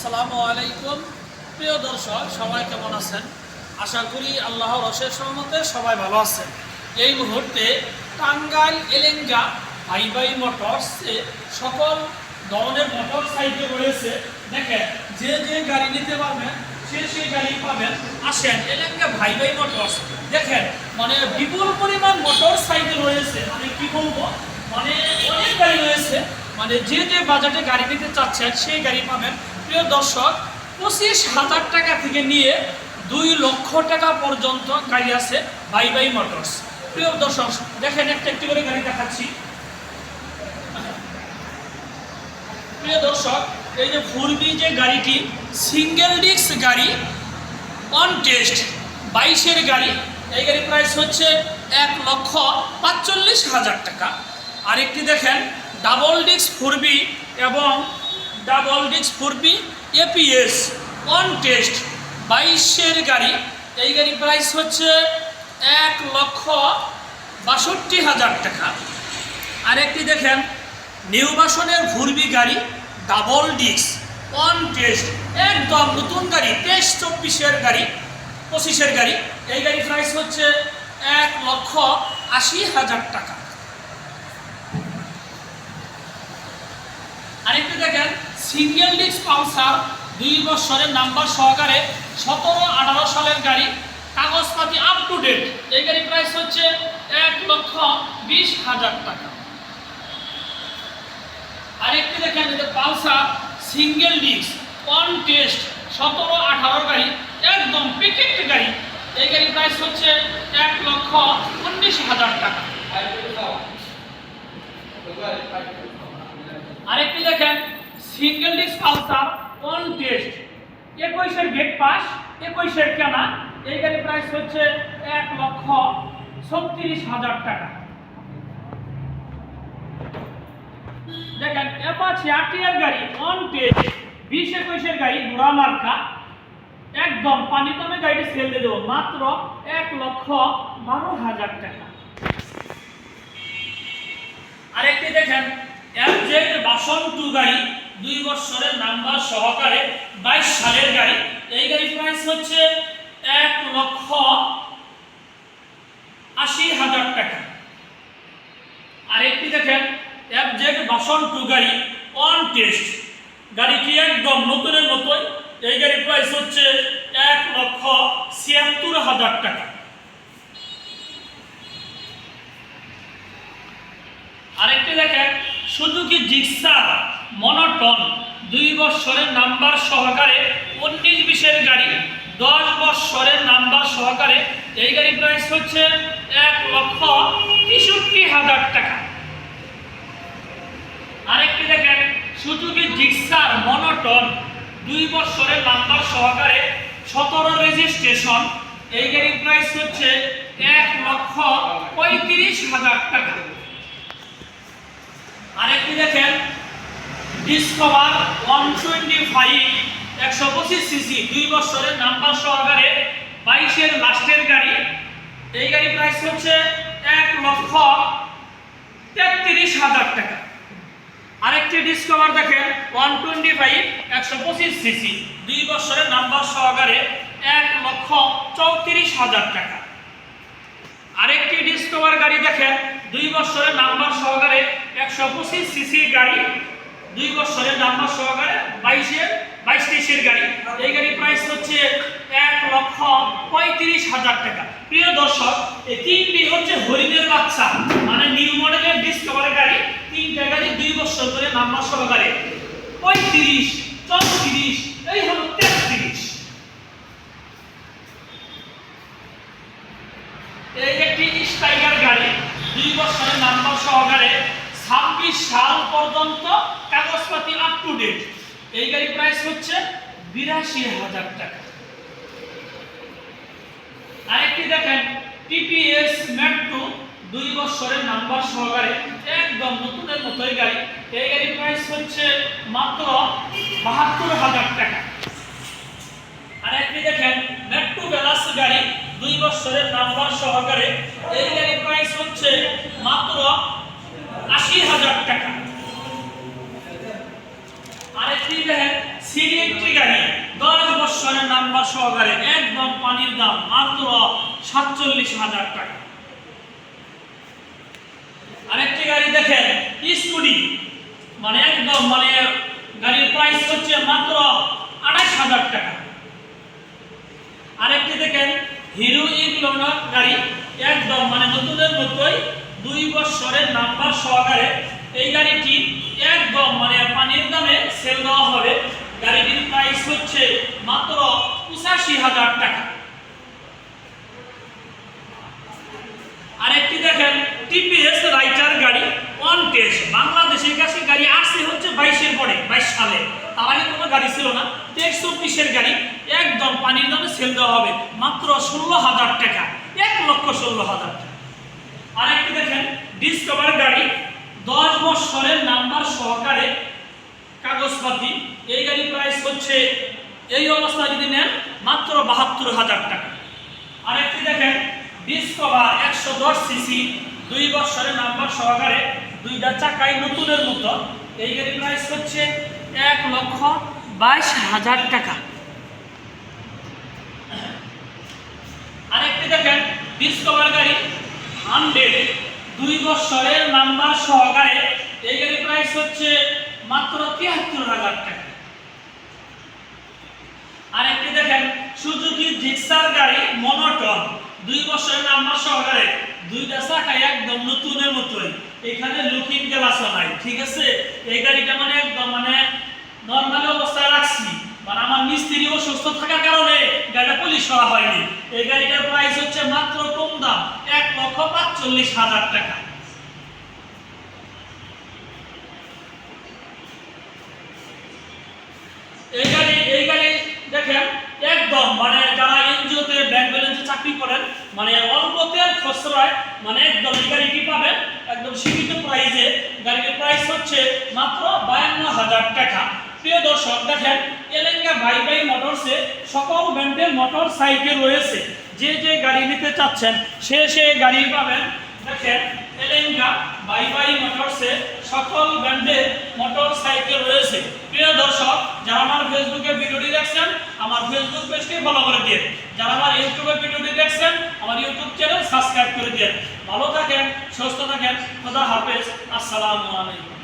আসসালামু আলাইকুম। প্রিয় দর্শক, সবাই কেমন আছেন? আশা করি আল্লাহর অশেষ রহমতে সবাই ভালো আছেন। এই মুহূর্তে টাঙ্গাইল এলেঙ্গা ভাই ভাই মোটরস সকল ধরনের মোটর সাইকেল রয়েছে। দেখেন, যে যে গাড়ি নিতে পারবেন, সে সেই গাড়ি পাবেন। আসেন, এলেঙ্গা ভাই ভাই মোটরস। দেখেন মানে বিপুল পরিমাণ মোটর সাইকেল রয়েছে। মানে কি বলব? মানে অনেক গাড়ি রয়েছে। মানে যে যে বাজেটে গাড়ি নিতে চাচ্ছেন, সেই গাড়ি পাবেন। প্রিয় দর্শক, পঁচিশ হাজার টাকা থেকে নিয়ে দুই লক্ষ টাকা পর্যন্ত গাড়ি আছে বাই বাই মোটরস। প্রিয় দর্শক, দেখেন একটা একটি করে গাড়ি দেখাচ্ছি। প্রিয় দর্শক, এই যে ফুরবি যে গাড়িটি সিঙ্গেল ডিস্ক গাড়ি অন টেস্ট বাইশের গাড়ি, এই গাড়ির প্রাইস হচ্ছে এক লক্ষ পাঁচচল্লিশ হাজার টাকা। আরেকটি দেখেন ডাবল ডিস্ক ফুরবি এবং ডাবল ডিস্ক ফুরবি এপিএস অন টেস্ট বাইশের গাড়ি। এই গাড়ির প্রাইস হচ্ছে এক লক্ষ বাষট্টি হাজার টাকা। আরেকটি দেখেন, নিউ বাসনের ভুরবি গাড়ি ডাবল ডিস্ক অন টেস্ট একদম নতুন গাড়ি, তেইশ চব্বিশের গাড়ি, পঁচিশের গাড়ি। এই গাড়ি প্রাইস হচ্ছে এক লক্ষ আশি হাজার টাকা। আরেকটি দেখেন সিঙ্গেল ডিস্ক পালসার দুই বছরের নাম্বার সহকারে সতেরো, আঠারো সালের গাড়ি, কাগজপাতি আপ টু ডেট এই গাড়ি প্রাইস হচ্ছে এক লক্ষ বিশ হাজার টাকা। আরেকটি দেখেন যে Pulsar single disc on test সতেরো আঠারো গাড়ি, একদম পিকেট গাড়ি। এই গাড়ি প্রাইস হচ্ছে এক লক্ষ উনিশ হাজার টাকা। আরেকটি দেখেন single disc Pulsar on test একুশের গেট পাস একুশের কেনা। এই গাড়ি প্রাইস হচ্ছে এক লক্ষ ছত্রিশ হাজার টাকা। দেখেন অ্যাপাচি আরটিআর গাড়ি অন টেস্ট বিশ একুশের গাড়ি ঘোড়া মার্কা। একদম পানি দামে গাড়িটি সেল দিয়ে দেবো, মাত্র এক লক্ষ বারো হাজার টাকা। আরেকটি দেখেন এফজেড বাসন টু গাড়ি। দুই বছরের নাম্বার সহকারে বাইশ সালের গাড়ি। এই গাড়ির প্রাইস হচ্ছে এক লক্ষ আশি হাজার টাকা। আর একটি দেখেন এফজেড বাসন টু গাড়ি অন টেস্ট গাড়িটি একদম নতুনের মতোই। এই গাড়ির প্রাইস হচ্ছে এক লক্ষ ছিয়াত্তর হাজার টাকা। আরেকটি দেখেন সুজুকি জিক্সার মনোটন দুই বছরের নাম্বার সহকারে উনিশ বিশের গাড়ি, দশ বছরের নাম্বার সহকারে এই গাড়ির প্রাইস হচ্ছে এক লক্ষ তেষট্টি হাজার টাকা। আরেকটি দেখেন, সুজুকি জিক্সার মনোটন দুই বছরের নাম্বার সহকারে সতেরো রেজিস্ট্রেশন, এই গাড়ির প্রাইস হচ্ছে এক লক্ষ পঁয়ত্রিশ হাজার টাকা। আরেকটি দেখেন ডিসকভার ওয়ান টোয়েন্টি ফাইভ একশো পঁচিশ সিসি দুই বছরের নাম্বার সহকারে বাইশের লাস্টের গাড়ি। এই গাড়ি প্রাইস হচ্ছে এক লক্ষ তেত্রিশ হাজার টাকা। আরেকটি ডিসকভার দেখেন ওয়ান টোয়েন্টি ফাইভ একশো পঁচিশ সিসি দুই বছরের নাম্বার সহকারে এক লক্ষ চৌত্রিশ হাজার টাকা। আরেকটি ডিসকভার গাড়ি দেখেন, দুই বছরের নাম্বার সহকারে একশো পঁচিশ সিসির গাড়ি। দুই বছরের নাম্বার সহকারে বাইশের বাইশ তেইশের গাড়ি। এই গাড়ির প্রাইস হচ্ছে এক লক্ষ পঁয়ত্রিশ হাজার টাকা। প্রিয় দর্শক, এই তিনটি হচ্ছে হরিণের বাচ্চা মানে নিউ মডেলের ডিসকভারের গাড়ি। তিনটা গাড়ি দুই বছর ধরে নাম্বার সহকারে। পঁয়ত্রিশ, চৌত্রিশ, এই হলো তেত্রিশ। এই একটি স্ট্রাইকার গাড়ি, দুই বছরের নাম্বার সহকারে ছাব্বিশ সাল পর্যন্ত কাগজপাতি আপ টু ডেট এই গাড়ি প্রাইস হচ্ছে বিরাশি হাজার টাকা। আরেকটি দেখেন টিপিএস মেট্রো দুই বছরের নাম্বার সহকারে একদম নতুনের মতোই গাড়ি। এই গাড়ির প্রাইস হচ্ছে মাত্র বাহাত্তর হাজার টাকা। আর একটি দেখেন মেট্রো বেলাস গাড়ি, দুই বছরের নাম্বার সহকারে। এই গাড়ির প্রাইস হচ্ছে মাত্র আশি হাজার টাকা। একটি নাম্বার সহকারে একদম পানির দাম মাত্র সাতচল্লিশ হাজার টাকা। আরেকটি গাড়ি দেখেন মানে একদম মানে গাড়ির প্রাইস হচ্ছে মাত্র আঠাশ হাজার টাকা। আরেকটি দেখেন, হিরো ইগলোনার গাড়ি। একদম মানে নতুনের মতোই দুই বছরের নাম্বার সহকারে এই গাড়িটি একদম মানে পানির দামে সেল দেওয়া হবে। গাড়িটির প্রাইস হচ্ছে মাত্র পঁচাশি হাজার টাকা। আরেকটি দেখেন টিপিএস রাইটার গাড়ি ওয়ান টেস্ট বাংলাদেশের কাছে গাড়ি আসছে হচ্ছে বাইশের পরে, বাইশ সালে। তার আগে কোনো গাড়ি ছিল না তেইশ চব্বিশের গাড়ি। একদম পানির দামে সেল দেওয়া হবে মাত্র ষোলো হাজার টাকা, এক লক্ষ ষোলো হাজার টাকা। আরেকটি দেখেন ডিসকভার গাড়ি দশ বছরের নাম্বার সহকারে কাগজপাতি, এই গাড়ি প্রাইস হচ্ছে এই অবস্থা যদি নেন, মাত্র বাহাত্তর হাজার টাকা। আরেকটি দেখেন ডিসকভার একশো দশ সিসি দুই বছরের নাম্বার সহকারে দুইটা চাকাই নতুনের মতো। এই গাড়ির প্রাইস হচ্ছে এক লক্ষ বাইশ হাজার টাকা। আরেকটি দেখেন ডিসকভার গাড়ি হান্ড্রেড দুই বছরের নাম্বার সহকারে এই প্রাইস হচ্ছে মাত্র তিয়াত্তর হাজার টাকা। আরেকটি দেখেন সুজুকি জিক্সার গাড়ি মনোটন দুই বছরের নাম্বার সহকারে। দুইটা চাকা একদম নতুনের মতোই। এখানে লুকিং গ্লাসও নাই, ঠিক আছে? এই গাড়িটা মানে একদম মানে নর্মাল অবস্থায় আমার মিস্ত্রি অসুস্থ থাকার কারণে গাড়িটা পলিশ করা হয়নি। এই গাড়িটার প্রাইস হচ্ছে মাত্র কম দাম, এক লক্ষ পাঁচচল্লিশ হাজার টাকা। এই গাড়ি এই গাড়ি দেখেন, একদম মানে যারা এনজিওতে ব্যাংক ব্যালেন্সে চাকরি করেন মানে অল্পতে খসড়ায় মানে একদম এই গাড়িটি পাবেন। একদম সীমিত প্রাইসে গাড়ির প্রাইস হচ্ছে মাত্র বায়ান্ন হাজার টাকা। প্রিয় দর্শক, দেখেন, এলেঙ্গা ভাই ভাই মোটরসে সকল ব্র্যান্ডের মোটর সাইকেল রয়েছে। যে যে গাড়ি নিতে চাচ্ছেন, সে সে গাড়ি পাবেন। দেখেন, এলেঙ্গা বাই বাই মোটরসে সকল ব্র্যান্ডের মোটর সাইকেল রয়েছে। প্রিয় দর্শক, যারা আমার ফেসবুকে ভিডিওটি দেখছেন, আমার ফেসবুক পেজটি ফলো করে দিন। যারা আমার ইউটিউবে ভিডিওটি দেখছেন, আমার ইউটিউব চ্যানেল সাবস্ক্রাইব করে দিন। ভালো থাকেন, সুস্থ থাকেন, খোদা হাফেজ। আসসালামু আলাইকুম।